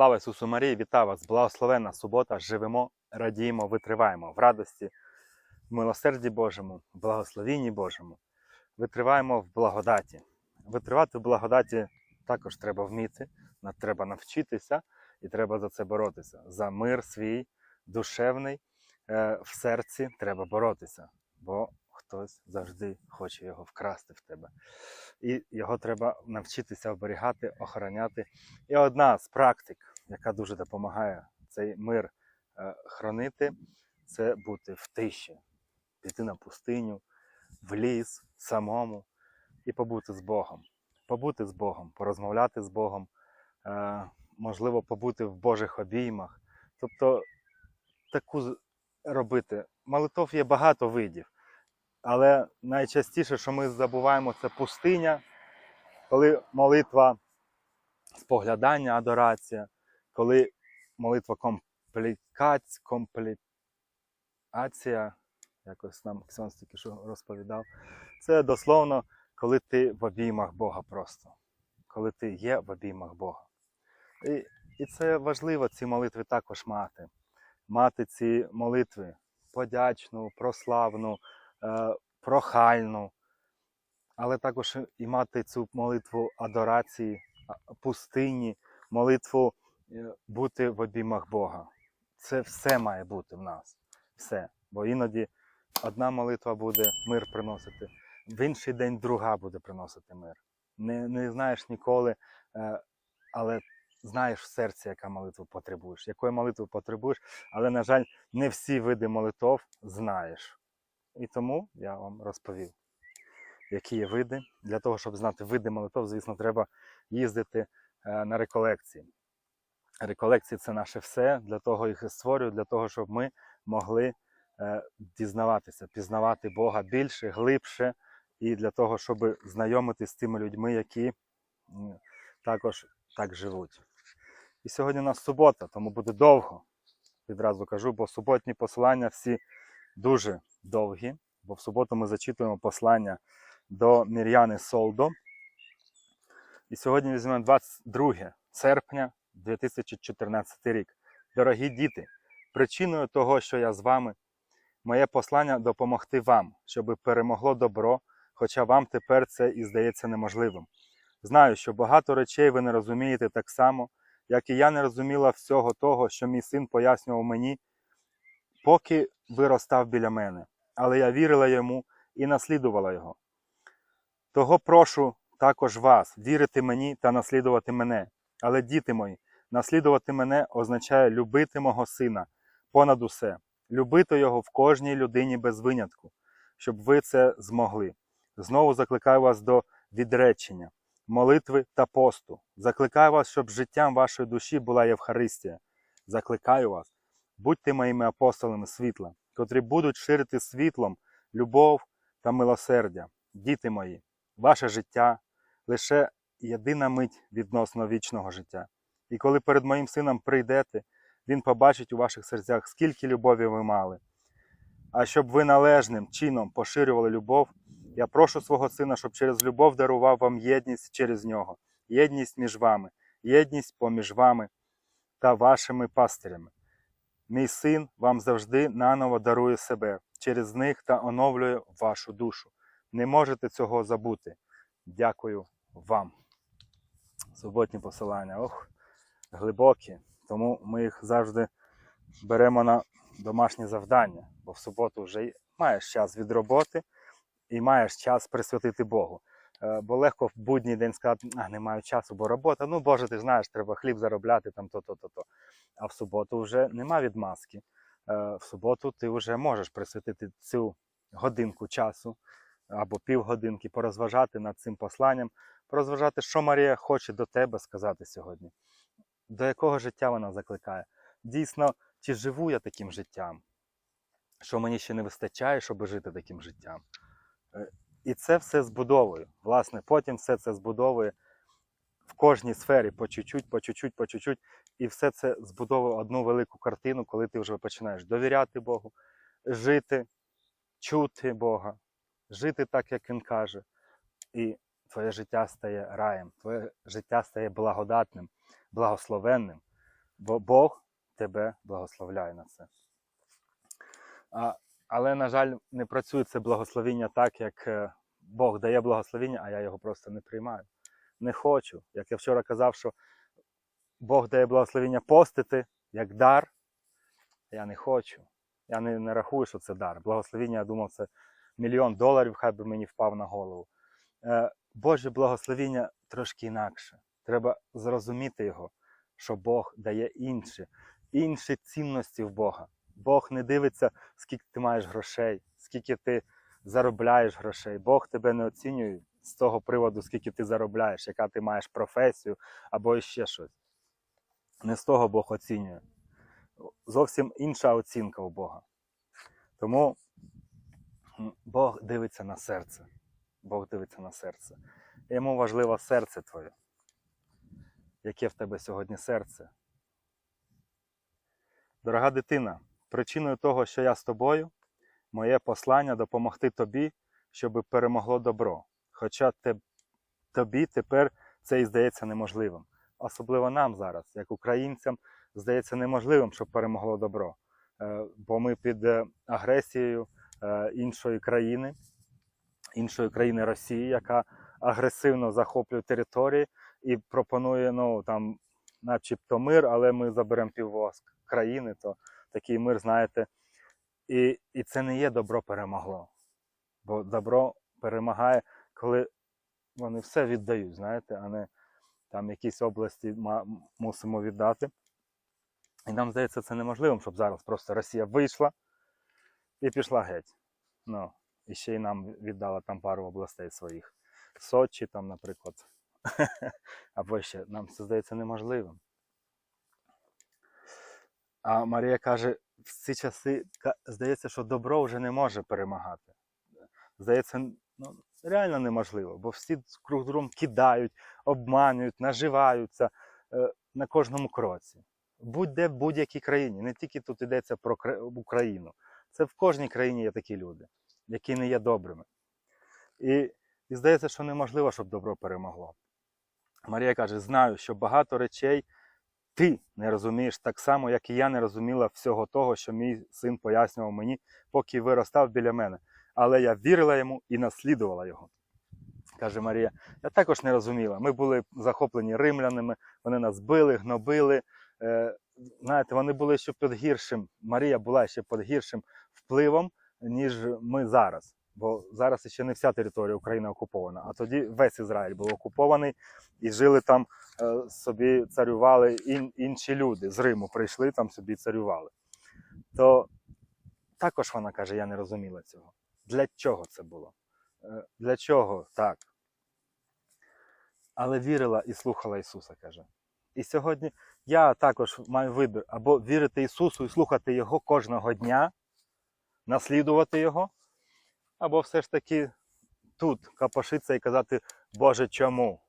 Слава Ісусу Марії, вітаю вас! Благословенна субота! Живемо, радіємо, витриваємо в радості, в милосерді Божому, в благословінні Божому. Витриваємо в благодаті. Витривати в благодаті також треба вміти, треба навчитися і треба за це боротися. За мир свій, душевний, е, в серці треба боротися, бо хтось завжди хоче його вкрасти в тебе. І його треба навчитися оберігати, охороняти. І одна з практик, яка дуже допомагає цей мир е, хранити, це бути в тиші, піти на пустиню, в ліс самому і побути з Богом. Побути з Богом, порозмовляти з Богом, е, можливо, побути в Божих обіймах. Тобто таку робити. Молитов є багато видів, але найчастіше, що ми забуваємо, це пустиня, коли молитва споглядання, адорація, коли молитва комплікація, комплікація, якось нам Ксьонс тільки що розповідав, це дословно, коли ти в обіймах Бога просто, коли ти є в обіймах Бога. І, і це важливо ці молитви також мати. Мати ці молитви подячну, прославну, прохальну, але також і мати цю молитву адорації, пустині, молитву е, бути в обіймах Бога. Це все має бути в нас. Все. Бо іноді одна молитва буде мир приносити, в інший день друга буде приносити мир. Не, не знаєш ніколи, е, але знаєш в серці, яка молитва потребуєш, якої молитви потребуєш, але, на жаль, не всі види молитов знаєш. І тому я вам розповів які є види. Для того, щоб знати види молитов, звісно, треба їздити е, на реколекції. Реколекції це наше все. Для того їх і створюю, для того, щоб ми могли е, дізнаватися, пізнавати Бога більше, глибше, і для того, щоб знайомитися з тими людьми, які також так живуть. І сьогодні у нас субота, тому буде довго. Відразу кажу, бо суботні послання всі дуже довгі, бо в суботу ми зачитуємо послання до Мір'яни Солдо. І сьогодні візьмемо 22 серпня 2014 рік. Дорогі діти, причиною того, що я з вами, моє послання допомогти вам, щоб перемогло добро, хоча вам тепер це і здається неможливим. Знаю, що багато речей ви не розумієте так само, як і я не розуміла всього того, що мій син пояснював мені, поки виростав біля мене. Але я вірила йому і наслідувала його. Того прошу також вас вірити мені та наслідувати мене. Але, діти мої, наслідувати мене означає любити мого сина понад усе, любити його в кожній людині без винятку, щоб ви це змогли. Знову закликаю вас до відречення, молитви та посту. Закликаю вас, щоб життям вашої душі була Євхаристія. Закликаю вас, будьте моїми апостолами світла, котрі будуть ширити світлом любов та милосердя. Діти мої, ваше життя лише єдина мить відносно вічного життя. І коли перед моїм сином прийдете, він побачить у ваших серцях, скільки любові ви мали. А щоб ви належним чином поширювали любов, я прошу свого сина, щоб через любов дарував вам єдність через нього, єдність між вами, єдність поміж вами та вашими пастирями. Мій син вам завжди наново дарує себе через них та оновлює вашу душу. Не можете цього забути. Дякую вам. Суботні посилання. Ох, глибокі. Тому ми їх завжди беремо на домашнє завдання, бо в суботу вже маєш час від роботи і маєш час присвятити Богу. Е, Бо легко в будній день сказати, а не маю часу, бо робота. Ну, Боже, ти знаєш, треба хліб заробляти, там то-то, то-то. А в суботу вже нема відмазки. Е, В суботу ти вже можеш присвятити цю годинку часу або півгодинки, порозважати над цим посланням, порозважати, що Марія хоче до тебе сказати сьогодні, до якого життя вона закликає. Дійсно, чи живу я таким життям, що мені ще не вистачає, щоб жити таким життям. І це все збудовує. Власне, потім все це збудовує в кожній сфері по чуть-чуть, по чуть-чуть, по чуть-чуть. І все це збудовує одну велику картину, коли ти вже починаєш довіряти Богу, жити, чути Бога, жити так, як Він каже. І твоє життя стає раєм, твоє життя стає благодатним, благословенним. бо Бог тебе благословляє на це. А, але, на жаль, не працює це благословіння так, як е, Бог дає благословіння, а я його просто не приймаю. Не хочу. Як я вчора казав, що Бог дає благословіння постити як дар. Я не хочу. Я не, не рахую, що це дар. Благословіння, я думав, це мільйон доларів, хай би мені впав на голову. Е, Боже благословіння трошки інакше. Треба зрозуміти його, що Бог дає інше, інші цінності в Бога. Бог не дивиться, скільки ти маєш грошей, скільки ти заробляєш грошей. Бог тебе не оцінює з того приводу, скільки ти заробляєш, яка ти маєш професію або ще щось. Не з того Бог оцінює. Зовсім інша оцінка у Бога. Тому Бог дивиться на серце. Бог дивиться на серце. Йому важливо серце твоє. Яке в тебе сьогодні серце? Дорога дитина, причиною того, що я з тобою, моє послання допомогти тобі, щоб перемогло добро. Хоча тобі тепер це і здається неможливим. Особливо нам зараз, як українцям, здається неможливим, щоб перемогло добро. Е, Бо ми під е, агресією е, іншої країни, іншої країни Росії, яка агресивно захоплює території і пропонує ну, там, начебто мир, але ми заберемо піввоз країни, то такий мир, знаєте. І, і це не є добро перемогло. Бо добро перемагає, коли вони все віддають, знаєте, а не там якісь області мусимо віддати. І нам здається, це неможливим, щоб зараз просто Росія вийшла і пішла геть. Ну, і ще й нам віддала там пару областей своїх. Сочі, там, наприклад. Або ще нам це здається неможливим. А Марія каже, в ці часи здається, що добро вже не може перемагати. Здається, ну, реально неможливо, бо всі круг другом кидають, обманюють, наживаються е, на кожному кроці. Будь-де в будь-якій країні, не тільки тут йдеться про Україну. Це в кожній країні є такі люди, які не є добрими. І, і здається, що неможливо, щоб добро перемогло. Марія каже: знаю, що багато речей ти не розумієш так само, як і я не розуміла всього того, що мій син пояснював мені, поки виростав біля мене. Але я вірила йому і наслідувала його. Каже Марія, я також не розуміла. Ми були захоплені римлянами, вони нас били, гнобили. Е, знаєте, вони були ще під гіршим. Марія була ще під гіршим впливом, ніж ми зараз. Бо зараз ще не вся територія України окупована, а тоді весь Ізраїль був окупований і жили там е, собі царювали ін, інші люди з Риму прийшли там собі царювали. То також вона каже: я не розуміла цього. Для чого це було? Е, Для чого так? Але вірила і слухала Ісуса, каже. І сьогодні я також маю вибір або вірити Ісусу і слухати Його кожного дня, наслідувати Його, або все ж таки тут капошитися і казати, Боже, чому?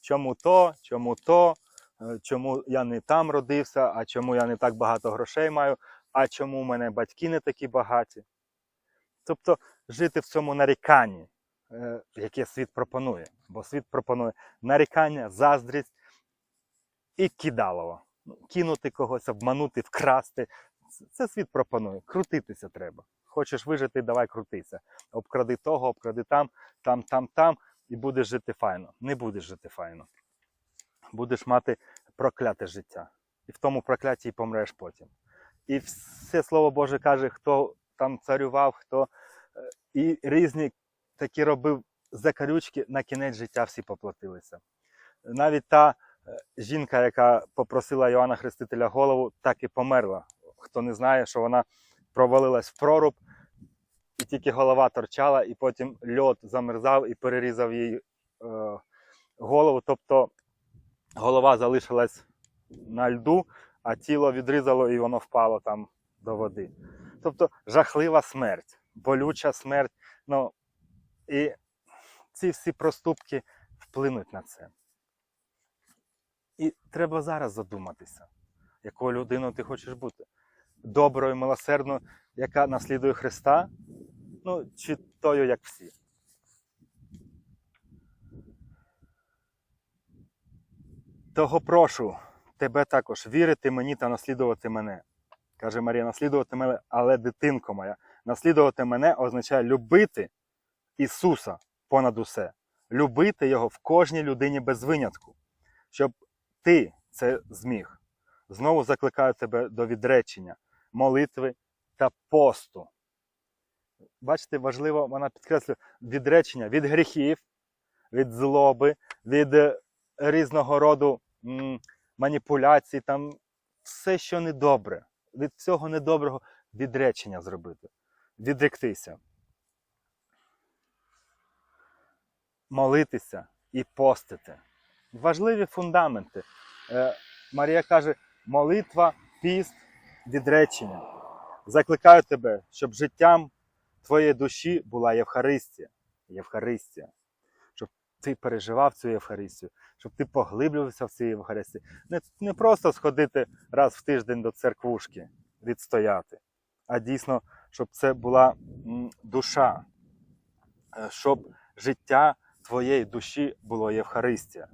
Чому то, чому то, е, чому я не там родився, а чому я не так багато грошей маю, а чому в мене батьки не такі багаті. Тобто жити в цьому наріканні, е, яке світ пропонує. Бо світ пропонує нарікання, заздрість і кидалово. Ну, Кинути когось, обманути, вкрасти. Це- Це світ пропонує. Крутитися треба. Хочеш вижити, давай крутися. Обкради того, обкради там, там, там, там, і будеш жити файно. Не будеш жити файно. Будеш мати прокляте життя. І в тому прокляті й помреш потім. І все слово Боже каже, хто там царював, хто е, і різні такі робив закарючки, на кінець життя всі поплатилися. Навіть та е, жінка, яка попросила Йоанна Хрестителя голову, так і померла. Хто не знає, що вона провалилась в проруб, і тільки голова торчала, і потім льод замерзав і перерізав їй е, голову. Тобто голова залишилась на льду, а тіло відрізало і воно впало там до води. Тобто жахлива смерть, болюча смерть. Ну, і ці всі проступки вплинуть на це. І треба зараз задуматися, якою людиною ти хочеш бути. Доброю, милосердною, яка наслідує Христа, ну, чи тою, як всі. Того прошу, тебе також вірити мені та наслідувати мене. Каже Марія, наслідувати мене, але дитинко моя. Наслідувати мене означає любити Ісуса понад усе, любити Його в кожній людині без винятку, щоб ти це зміг. Знову закликаю тебе до відречення, молитви та посту. Бачите, важливо, вона підкреслює відречення від гріхів, від злоби, від е, різного роду маніпуляцій, там все, що недобре, від всього недоброго відречення зробити, відректися. Молитися і постити. Важливі фундаменти. Е, Марія каже: молитва, піст, відречення. Закликаю тебе, щоб життям твоєї душі була Євхаристія. Євхаристія. Щоб ти переживав цю Євхаристію, щоб ти поглиблювався в цій Євхаристії. Не, не просто сходити раз в тиждень до церквушки, відстояти, а дійсно, щоб це була душа, Е, щоб життя твоєї душі було Євхаристія.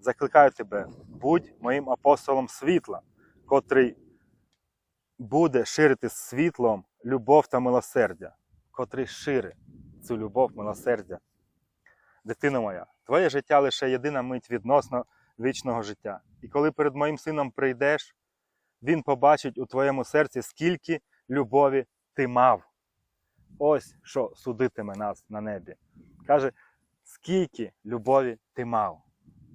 Закликаю тебе, будь моїм апостолом світла, котрий буде ширити світлом любов та милосердя, котрий шири цю любов, милосердя. Дитино моя, твоє життя лише єдина мить відносно вічного життя. І коли перед моїм сином прийдеш, він побачить у твоєму серці, скільки любові ти мав. Ось що судитиме нас на небі. Каже, скільки любові ти мав.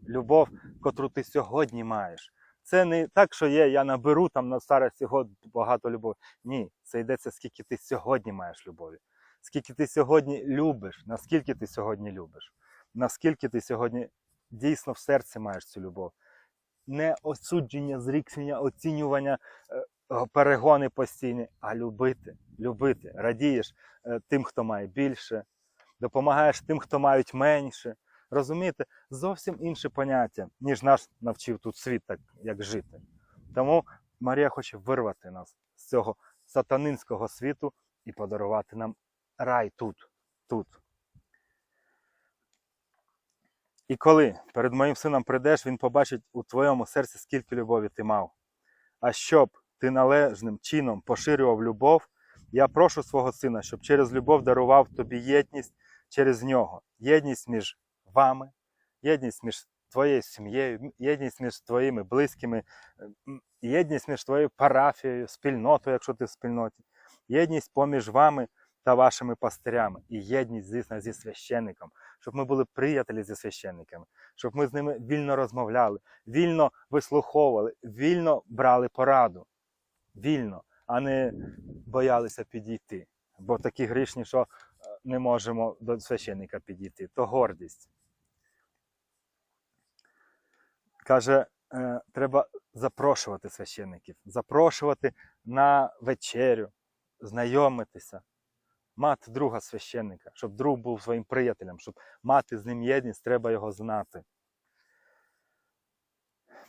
Любов, котру ти сьогодні маєш. Це не так, що є, я наберу там на старості год багато любові. Ні, це йдеться, скільки ти сьогодні маєш любові. Скільки ти сьогодні любиш, наскільки ти сьогодні любиш, наскільки ти сьогодні дійсно в серці маєш цю любов. Не осудження, зрікнення, оцінювання, е, перегони постійні, а любити, любити. Радієш е, тим, хто має більше, допомагаєш тим, хто мають менше. Розумієте, зовсім інше поняття, ніж наш навчив тут світ, так як жити. Тому Марія хоче вирвати нас з цього сатанинського світу і подарувати нам рай тут, тут. І коли перед моїм сином прийдеш, він побачить у твоєму серці, скільки любові ти мав. А щоб ти належним чином поширював любов, я прошу свого сина, щоб через любов дарував тобі єдність через нього, єдність між вами, єдність між твоєю сім'єю, єдність між твоїми близькими, єдність між твоєю парафією, спільнотою, якщо ти в спільноті, єдність поміж вами та вашими пастирями, і єдність, звісно, зі священником, щоб ми були приятелі зі священниками, щоб ми з ними вільно розмовляли, вільно вислуховували, вільно брали пораду, вільно, а не боялися підійти. Бо такі грішні, що е, не можемо до священника підійти, то гордість. Каже, е, треба запрошувати священників, запрошувати на вечерю, знайомитися, мати друга священника, щоб друг був своїм приятелем, щоб мати з ним єдність, треба його знати.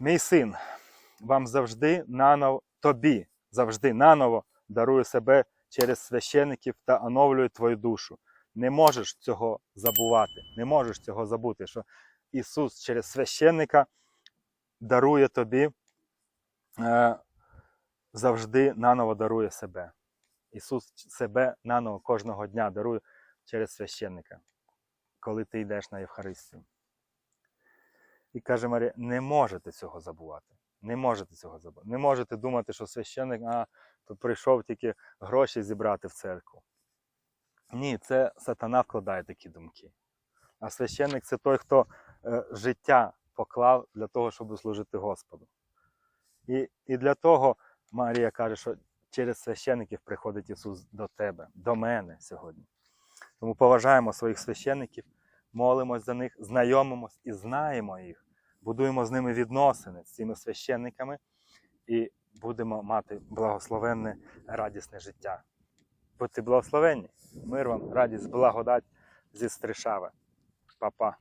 Мій син вам завжди наново, тобі завжди наново дарує себе через священиків та оновлює твою душу. Не можеш цього забувати, не можеш цього забути, що Ісус через священника дарує тобі, е, завжди наново дарує себе. Ісус себе наново кожного дня дарує через священника, коли ти йдеш на Євхаристію. І каже Марія, не можете цього забувати. Не можете цього забувати. Не можете думати, що священник а, то прийшов тільки гроші зібрати в церкву. Ні, це сатана вкладає такі думки. А священник це той, хто е, життя поклав для того, щоб служити Господу. І, і для того Марія каже, що через священників приходить Ісус до тебе, до мене сьогодні. Тому поважаємо своїх священників, молимось за них, знайомимось і знаємо їх, будуємо з ними відносини з цими священниками і будемо мати благословенне, радісне життя. Будьте благословенні, мир вам, радість, благодать зі Стришави. Па-па.